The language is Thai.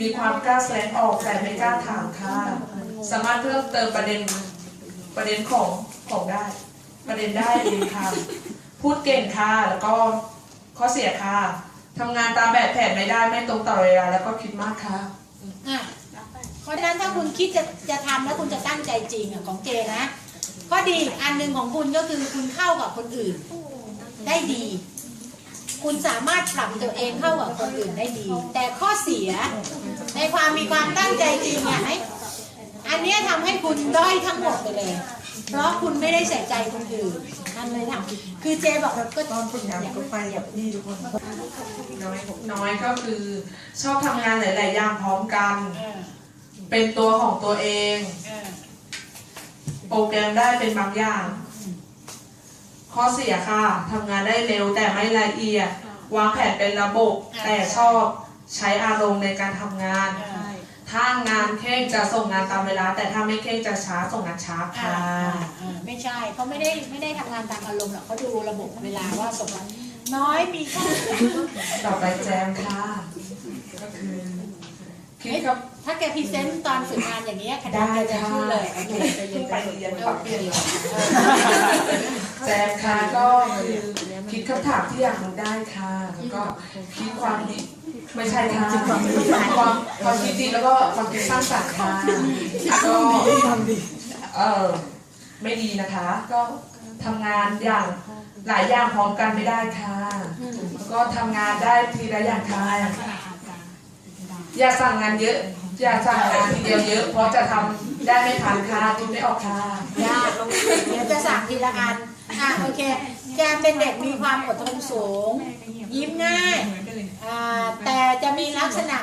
มีความกล้าแสดงออกแต่ไม่กล้าถามค่ะ สามารถเพิ่มเติมประเด็นประเด็นของของได้ ประเด็นได้ดีค่ะพูดเก่งค่ะแล้วก็ข้อเสียค่ะทำงานตามแบบแผนไม่ได้ไม่ตรงต่อเวลาแล้วก็คิดมากค่ะอะเพราะฉะนั้นถ้าคุณคิดจะจะทำแล้วคุณจะตั้งใจจริงอะของเจนะก็ดีอีกอันหนึ่งของคุณก็คือคุณเข้ากับคนอื่น ได้ดี คุณสามารถปรับตัวเองเข้ากับคนอื่นได้ดี แต่ข้อเสีย ในความมีความตั้งใจจริงอะให้อันเนี้ยทำให้คุณด้อยทั้งหมดไปเลย เพราะคุณไม่ได้ใส่ใจคนอื่นมันเลยทำคือเจบอกก็ตอนฝึกงานก็ไปกับพี่ทุกคนน้อยน้อยก็คือ ชอบทำงานหลาย ๆ อย่างพร้อมกัน เป็นตัวของตัวเองโปรแกรมได้เป็นบางอย่าง ข้อเสียค่ะทำงานได้เร็วแต่ไม่ละเอียด วางแผนเป็นระบบ แต่ชอบ ใช้อารมณ์ในการทำงานเออถ้างานเข่งจะส่งงานตามเวลา แต่ถ้าไม่เข่งจะช้าส่งงานช้าอ่าค่ะอ่าไม่ใช่เขาไม่ได้ไม่ได้ทำงานตามอารมณ์หรอกเขาดูระบบเวลาว่าสมมติน้อยมีข้อต่อไปแจมค่ะก็คือคิดครับถ้าแกพรีเซนต์ตอนฝึกงานอย่างเงี้ยคะแนนได้แกจะค่ะขึ้นเลยโอเคใจเย็เพิ่นงๆไปเรียนปรับเปลี่ยนแจมค่ะก็คือ คิดคำถามที่อยากรู้ได้ค่ะ แล้วก็คิดความดีไม่ใช่ค่ะความความคิดดีแล้วก็ความคิดสร้างสรรค์ค่ะก็ทำดีเออไม่ดีนะคะ ก็ทำงานอย่างหลายอย่างพร้อมกันไม่ได้ค่ะ แล้วก็ทำงานได้ทีละอย่างค่ะ อย่าสั่งงานเยอะ อย่าสั่งงานทีเดียวเยอะ เพราะจะทำได้ไม่ทันค่ะทุนไม่ออกค่ะยากเดี๋ยวจะสั่งทีละอันอะโอเคแกเป็นเด็กมีความอดทนสูง ยิ้มง่ายอ่าแต่จะมีลักษณะ